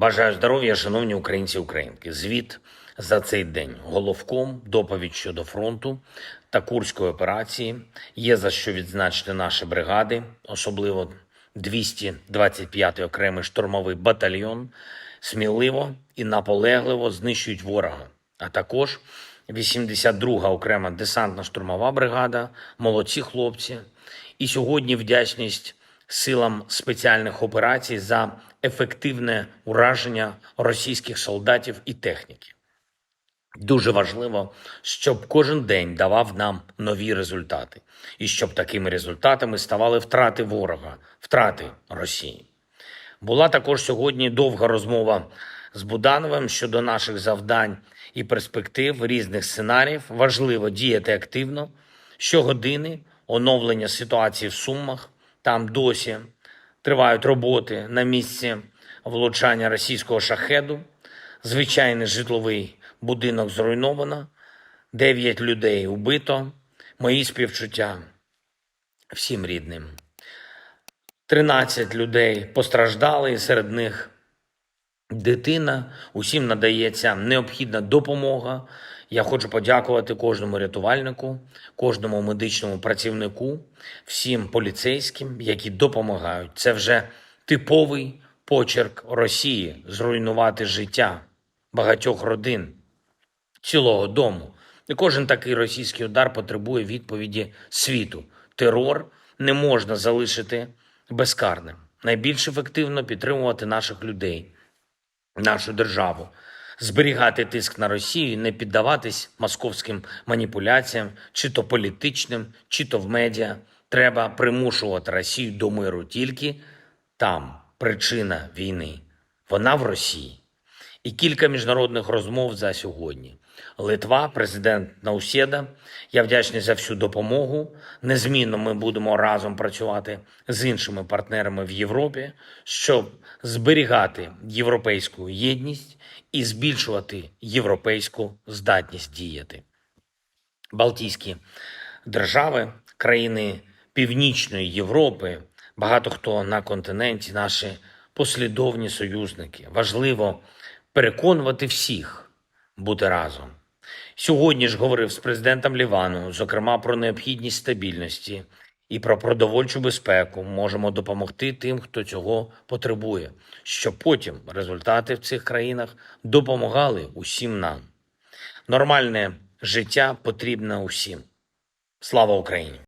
Бажаю здоров'я, шановні українці і українки. Звіт за цей день. Головком, доповідь щодо фронту та Курської операції. Є за що відзначити наші бригади, особливо 225-й окремий штурмовий батальйон. Сміливо і наполегливо знищують ворога, а також 82-га окрема десантно-штурмова бригада. Молодці хлопці. І сьогодні вдячність силам спеціальних операцій за ефективне ураження російських солдатів і техніки. Дуже важливо, щоб кожен день давав нам нові результати, і щоб такими результатами ставали втрати ворога, втрати Росії. Була також сьогодні довга розмова з Будановим щодо наших завдань і перспектив різних сценаріїв. Важливо діяти активно. Щогодини оновлення ситуації в Сумах. Там досі тривають роботи на місці влучання російського шахеду. Звичайний житловий будинок зруйновано, дев'ять людей убито. Мої співчуття всім рідним. 13 людей постраждали, і серед них дитина. Усім надається необхідна допомога. Я хочу подякувати кожному рятувальнику, кожному медичному працівнику, всім поліцейським, які допомагають. Це вже типовий почерк Росії зруйнувати життя багатьох родин, цілого дому. І кожен такий російський удар потребує відповіді світу. Терор не можна залишити безкарним. Найбільш ефективно підтримувати наших людей, нашу державу, зберігати тиск на Росію, не піддаватись московським маніпуляціям, чи то політичним, чи то в медіа. Треба примушувати Росію до миру тільки там причина війни. Вона в Росії. І кілька міжнародних розмов за сьогодні. Литва, президент Науседа. Я вдячний за всю допомогу. Незмінно ми будемо разом працювати з іншими партнерами в Європі, щоб зберігати європейську єдність і збільшувати європейську здатність діяти. Балтійські держави, країни Північної Європи, багато хто на континенті, наші послідовні союзники. Важливо переконувати всіх бути разом. Сьогодні ж говорив з президентом Лівану, зокрема про необхідність стабільності і про продовольчу безпеку. Можемо допомогти тим, хто цього потребує, щоб потім результати в цих країнах допомагали усім нам. Нормальне життя потрібно усім. Слава Україні!